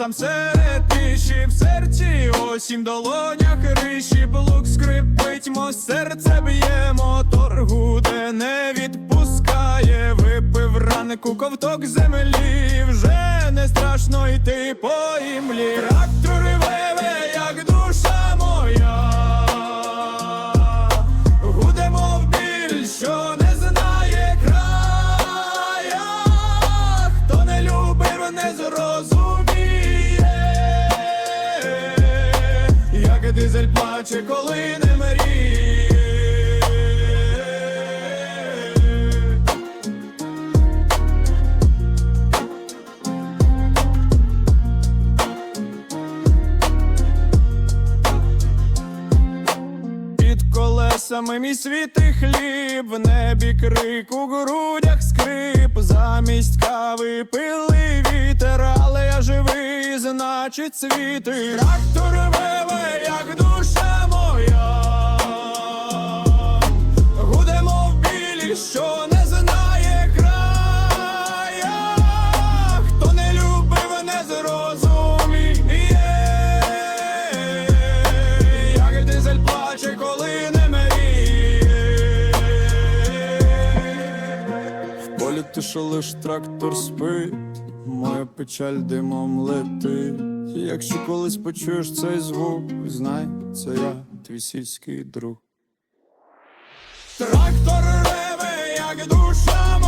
там серед тиші в серці, осінь, долонях риші, блук скрипить, мо серце б'є, мотор гуде, не відпускає, випив ранку ковток землі, вже не страшно йти по імлі. Трактор як плаче, коли не мріє. Колесами мій світ і хліб, в небі крик, у грудях скрип, замість кави пили вітер, але я живий, значить світи. Трактор реве, як В полі тиша лиш трактор спить, моя печаль димом летить. Якщо колись почуєш цей звук, знай, це я, твій сільський друг. Трактор реве, як душа